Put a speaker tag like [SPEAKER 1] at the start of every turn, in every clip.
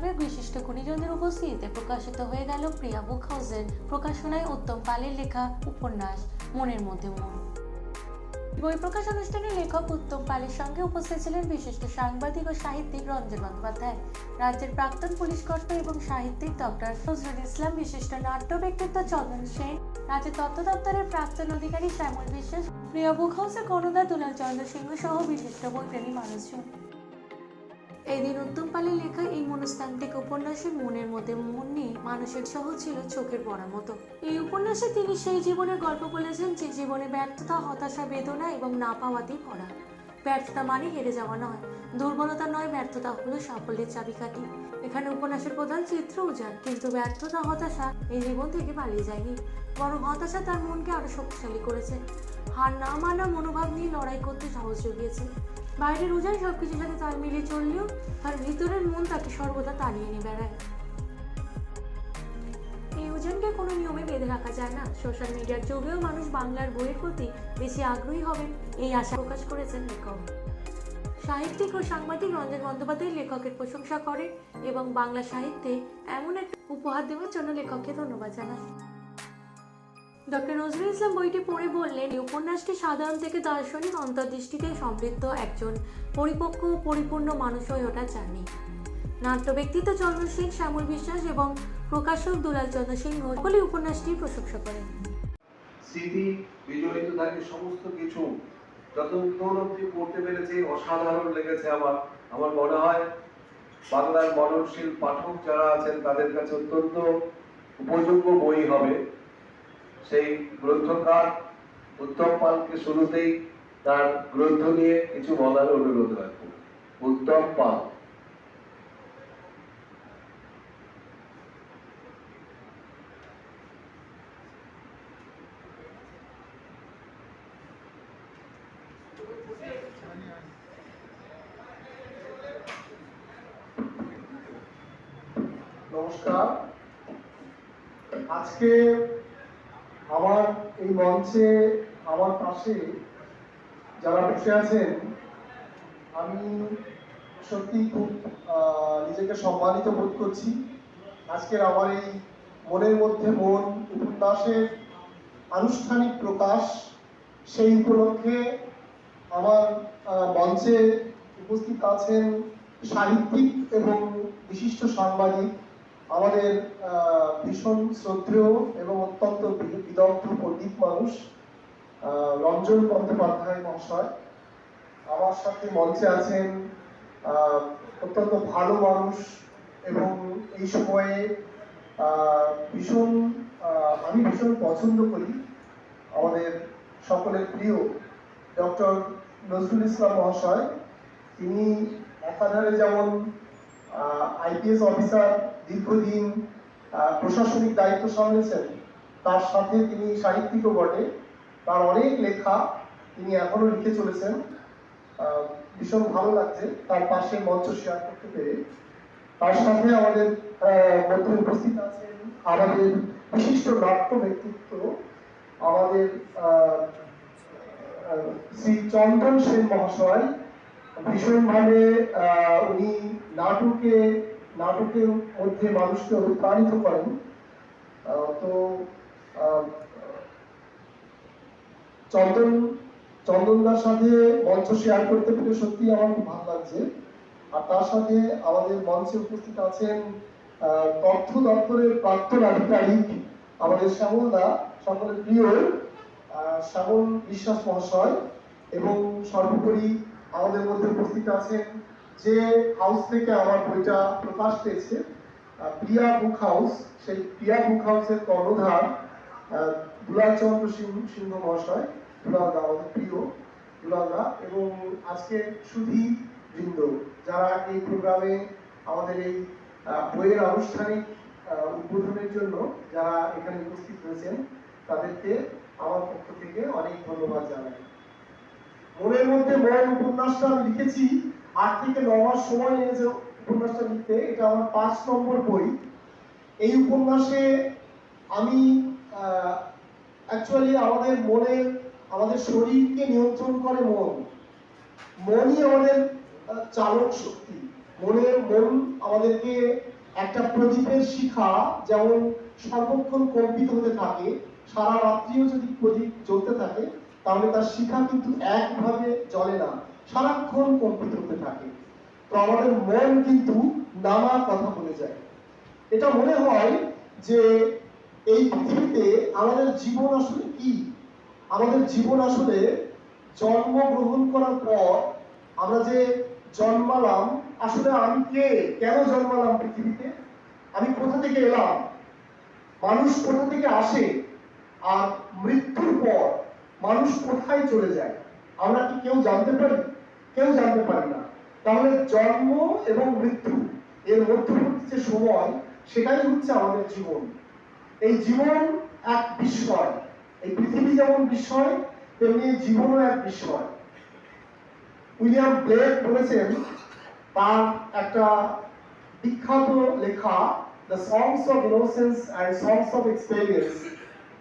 [SPEAKER 1] ক্লাবের বিশিষ্ট গুণীজনদের উপস্থিতিতে প্রকাশিত হয়ে গেল প্রিয়া বুক হাউসের প্রকাশনায় উত্তম পালের লেখা উপন্যাস, মনের মধ্যে মন। বই প্রকাশ অনুষ্ঠানে লেখক উত্তম পালের সঙ্গে উপস্থিত ছিলেন বিশিষ্ট সাংবাদিক ও সাহিত্যিক রঞ্জন বন্দ্যোপাধ্যায়। রাজ্যের প্রাক্তন পুলিশ কর্তা এবং সাহিত্যিক ডক্টর নজরুল ইসলাম, বিশিষ্ট নাট্য ব্যক্তিত্ব চন্দন সেন, রাজ্যের তথ্য দপ্তরের প্রাক্তন অধিকারী শ্যামল বিশ্বাস, প্রিয়া বুক হাউসের কর্ণদা দুলাল চন্দ্র সিংহ সহ বিশিষ্ট বইপ্রেমী মানুষজন। এই দিন উত্তম পালের লেখা এই মনস্তান্ত্রিক উপন্যাসে মনের মধ্যে মন নিয়ে মানুষের সহ ছিল চোখের পড়ার মতো। এই উপন্যাসে তিনি সেই জীবনের গল্প বলেছেন যে জীবনে ব্যর্থতা, হতাশা, বেদনা এবং না পাওয়াতেই ভরা। ব্যর্থতা মানে হেরে যাওয়া নয়। দুর্বলতা নয়, ব্যর্থতা হলো সাফল্যের চাবিকাঠি। এখানে উপন্যাসের প্রধান চিত্র উজান কিন্তু ব্যর্থতা, হতাশা এই জীবন থেকে পালিয়ে যায়নি। বরং হতাশা তার মনকে আরও শক্তিশালী করেছে। হার না মানা মনোভাব নিয়ে লড়াই করতে সাহস জুগিয়েছে। বাইরের উজান সবকিছুর সাথে তাল মিলিয়ে চললেও তার ভিতরের মন তাকে সর্বদা তাড়িয়ে নিয়ে বেড়ায় এই ওজনকে কোনো নিয়মে বেঁধে রাখা যায় না। সোশ্যাল মিডিয়ার যুগেও মানুষ বাংলার বইয়ের প্রতি বেশি আগ্রহী হবেন এই আশা প্রকাশ করেছেন লেখক। সাহিত্যিক ও সাংবাদিক রঞ্জন বন্দ্যোপাধ্যায় লেখকের প্রশংসা করেন এবং বাংলা সাহিত্যে এমন একটা উপহার দেওয়ার জন্য লেখককে ধন্যবাদ জানান। ডক্টর নজরুল ইসলাম বইটি পড়ে বললেন উপন্যাসটি সাধারণ থেকে দার্শনিক অন্তর্দৃষ্টিতে সমৃদ্ধ একজন পরিপক্ক পরিপূর্ণ মানুষ হয়ে ওঠার জার্নি। নাট্য ব্যক্তিত্ব চন্দ্র সিং শ্যামল বিশ্বাস এবং প্রকাশক দুলাল চন্দ্র সিংহ সকলে উপন্যাসটির প্রশংসা করেন।
[SPEAKER 2] স্মৃতি, বিজড়িত থাকে সমস্ত কিছু যতক্ষণ অব্দি পড়তে পেরেছি, অসাধারণ লেগেছে আমার। আমার মনে হয় বাংলার মননশীল পাঠক যারা আছেন, তাদের কাছে অত্যন্ত উপযোগ্য বই হবে। সেই গ্রন্থকার উত্তম পালকে শুরুতেই তার গ্রন্থ নিয়ে কিছু বলার অনুরোধ রাখব। উত্তম পাল।
[SPEAKER 3] নমস্কার। আজকে আমার এই মঞ্চে, আমার পাশে যারা বসে আছেন, আমি সত্যি খুব নিজেকে সম্মানিত বোধ করছি। আজকের আমার এই মনের মধ্যে মন, উপন্যাসের আনুষ্ঠানিক প্রকাশ সেই উপলক্ষে আমার মঞ্চে উপস্থিত আছেন সাহিত্যিক এবং বিশিষ্ট সাংবাদিক আমাদের ভীষণ শ্রদ্ধেয় এবং অত্যন্ত বিদগ্ধ পণ্ডিত মানুষ রঞ্জন বন্দ্যোপাধ্যায় মহাশয়। আমার সাথে মঞ্চে আছেন অত্যন্ত ভালো মানুষ এবং এই সময়ে ভীষণ আমি ভীষণ পছন্দ করি আমাদের সকলের প্রিয় ডক্টর নজরুল ইসলাম মহাশয়। তিনি একাধারে যেমন আইপিএস অফিসার দীর্ঘদিন প্রশাসনিক দায়িত্ব সামলেছেন। তার সাথে তিনি সাহিত্যিকও বটে। তার অনেক লেখা তিনি এখনও লিখে চলেছেন। ভীষণ ভালো লাগছে তার পাশে মঞ্চ শেয়ার করতে পেরে। তার সাথে আমাদের মধ্যে উপস্থিত আছেন আমাদের বিশিষ্ট নাট্য ব্যক্তিত্ব, আমাদের শ্রী চন্দন সেন মহাশয়। ভীষণভাবে উনি নাটকে নাটকের মধ্যে মানুষকে অনুপ্রাণিত করেন। তো চন্দন, চন্দনদার সাথে মঞ্চ শেয়ার করতে পেরে সত্যি আমার খুব ভালো লাগছে। আর তার সাথে আমাদের মঞ্চে উপস্থিত আছেন তথ্য দপ্তরের প্রাক্তন আধিকারিক আমাদের শ্যামলদা সকলের প্রিয় শ্যামল বিশ্বাস মহাশয় এবং সর্বোপরি আমাদের মধ্যে উপস্থিত আছেন যে হাউস থেকে আমার বইটা প্রকাশ পেয়েছে প্রিয়া বুক হাউস সেই প্রিয়া বুক হাউসের কর্ণধার আহ, দুলাল সিংহ সিংহ মহাশয় দুলালদা আমাদের প্রিয় দুলালদা এবং আজকে সুধী বৃন্দ যারা এই প্রোগ্রামে আমাদের এই বইয়ের আনুষ্ঠানিক উদ্বোধনের জন্য যারা এখানে উপস্থিত হয়েছেন তাদেরকে আমার পক্ষ থেকে অনেক ধন্যবাদ জানাই। মনের মধ্যে মন উপন্যাসটা আমি লিখেছি আট থেকে ন মাস সময় নিয়েছে উপন্যাসটা লিখতে, এটা আমার পাঁচ নম্বর বই। এই উপন্যাসে আমি অ্যাকচুয়ালি আমাদের মনের আমাদের শরীরকে নিয়ন্ত্রণ করে মন। মনই আমাদের চালক শক্তি। মনের মন আমাদেরকে একটা প্রদীপের শিখা যেমন সর্বক্ষণ কম্পিত হতে থাকে, সারা রাত্রিও যদি প্রদীপ জ্বলতে থাকে, তাহলে তার শিখা কিন্তু একভাবে জ্বলে না। সারাক্ষণ কম্পিত হতে থাকে। তো আমাদের মন কিন্তু নানা কথা বলে যায়। এটা মনে হয় যে এই পৃথিবীতে আমাদের জীবন আসলে কি? আমাদের জীবন আসলে জন্মগ্রহণ করার পর আমরা যে জন্মালাম, আসলে আমি কে? কেন জন্মালাম পৃথিবীতে? আমি কোথা থেকে এলাম? মানুষ কোথা থেকে আসে? আর মৃত্যুর পর মানুষ কোথায় চলে যায়? আমরা কি কেউ জানতে পারি? কেউ জানতে পারি না। তাহলে জন্ম এবং মৃত্যু, এর মধ্যবর্তী যে সময়, সেটাই হচ্ছে আমাদের জীবন। এই জীবন এক বিস্ময়। এই পৃথিবী যেমন বিস্ময়, তেমনি জীবনও এক বিস্ময়। উইলিয়াম ব্লেক বলেছেন, তার একটা বিখ্যাত লেখা the songs of innocence and songs of experience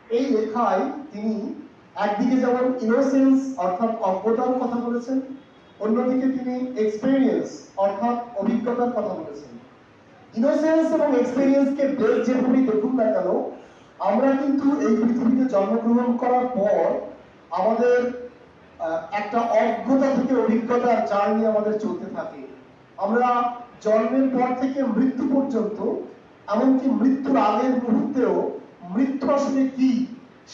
[SPEAKER 3] এই লেখায় তিনি একদিকে যেমন ইনোসেন্স অর্থাৎ অজ্ঞতার কথা বলেছেন অন্যদিকে তিনি এক্সপেরিয়েন্স অর্থাৎ অভিজ্ঞতার কথা বলেছেন ইনোসেন্স এবং এক্সপেরিয়েন্সকে ব্লেক যেভাবেই দেখুন না কেন, আমরা কিন্তু এই পৃথিবীতে জন্মগ্রহণ করার পর আমাদের একটা অজ্ঞতা থেকে অভিজ্ঞতার জার্নি আমাদের চলতে থাকে। আমরা জন্মের পর থেকে মৃত্যু পর্যন্ত, এমনকি মৃত্যুর আগের মুহূর্তেও মৃত্যু আসলে কি,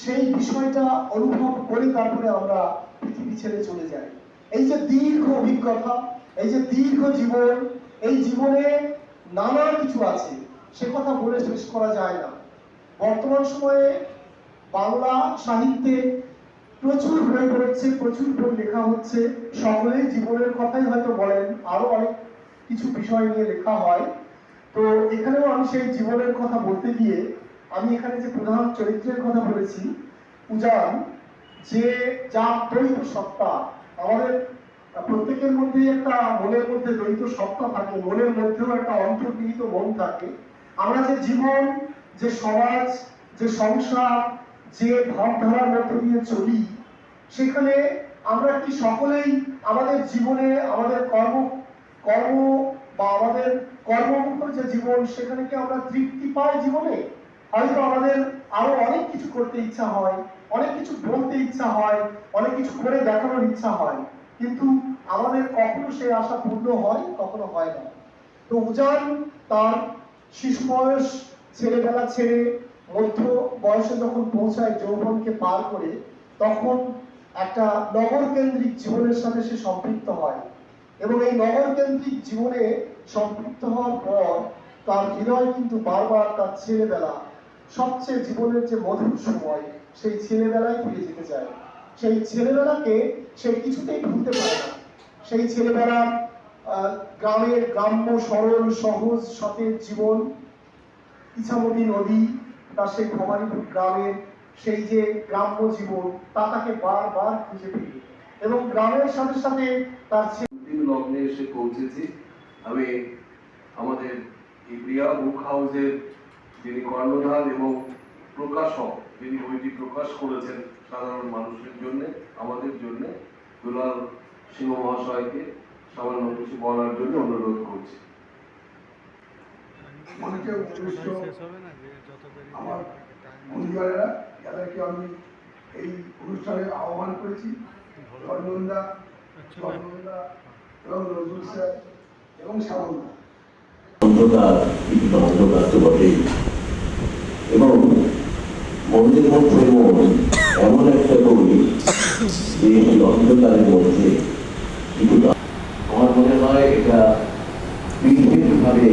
[SPEAKER 3] সেই বিষয়টা অনুভব করে তারপরে আমরা পৃথিবী ছেড়ে চলে যাই। এই যে দীর্ঘ অভিজ্ঞতা, এই যে দীর্ঘ জীবন, এই জীবনে নানা কিছু আছে। সে কথা বলে শেষ করা যায় না। বর্তমান সময়ে বাংলা সাহিত্যে প্রচুর বই বেরোচ্ছে প্রচুর বই লেখা হচ্ছে। সকলেই জীবনের কথাই হয়তো বলেন, আরও অনেক কিছু বিষয় নিয়ে লেখা হয়। তো এখানেও আমি সেই জীবনের কথা বলতে গিয়ে আমি এখানে যে প্রধান চরিত্রের কথা বলেছি উজান যে যা দ্বৈত সত্তা আমাদের প্রত্যেকের মধ্যেই একটা মনের মধ্যে দ্বৈত সত্তা থাকে, মনের মধ্যেও একটা অন্তর্নিহিত মন থাকে। আমরা যে জীবন, যে সমাজ, যে সংসার, যে ভাবধারার মধ্য দিয়ে চলি, সেখানে আমরা কি সকলেই আমাদের জীবনে, আমাদের কর্ম কর্ম বা আমাদের কর্মমুখর যে জীবন, সেখানে কি আমরা তৃপ্তি পাই জীবনে? হয়তো আমাদের আরও অনেক কিছু করতে ইচ্ছা হয়। অনেক কিছু বলতে ইচ্ছা হয়, অনেক কিছু করে দেখানোর ইচ্ছা হয়, কিন্তু আমাদের কখনো সেই আশা পূর্ণ হয়, কখনো হয় না। তো উজান তার শিশু বয়স ছেলেবেলা ছেড়ে মধ্য বয়সে যখন পৌঁছায় যৌবনকে পার করে, তখন একটা নগর কেন্দ্রিক জীবনের সাথে সে সম্পৃক্ত হয় এবং এই নগর কেন্দ্রিক জীবনে সম্পৃক্ত হওয়ার পর তার হৃদয় কিন্তু বারবার তার ছেলেবেলা সবচেয়ে জীবনের যে মধুর সময় সেই ছেলেবেলায় ফিরে যেতে চায়। সেই ছেলেবেলাকে সে কিছুতেই ভুলতে পারে না। সেই ছেলেবেলার আহ, গ্রামের গ্রাম্য সরল সহজ সতেজ জীবন ইছামতি নদী তার সেই ভবানীপুর গ্রামের সেই যে গ্রাম্য জীবন তা তাকে বারবার খুঁজে পেয়ে এবং গ্রামের সাথে সাথে তার
[SPEAKER 2] তিন লগ্নে এসে পৌঁছেছি। আমি আমাদের এই প্রিয়া বুক হাউসের যিনি কর্ণধার এবং প্রকাশক যিনি বইটি প্রকাশ করেছেন সাধারণ মানুষের জন্য আমাদের জন্য দুলাল সিংহ মহাশয়কে সামান্য কিছু বলার জন্য অনুরোধ করছি।
[SPEAKER 4] আমার বন্ধুরা যাদেরকে আমি এই অনুষ্ঠানে আহ্বান করেছি রঞ্জনদা রঞ্জনদা এবং নজরুল স্যার এবং শ্যামলদা
[SPEAKER 5] অন্ধকার কিন্তু অন্ধকার তো বটেই। এবং মনের মধ্যে মন এমন একটা কবি যে এই অন্ধকারের মধ্যে আমার মনে হয় এটা বিভিন্নভাবে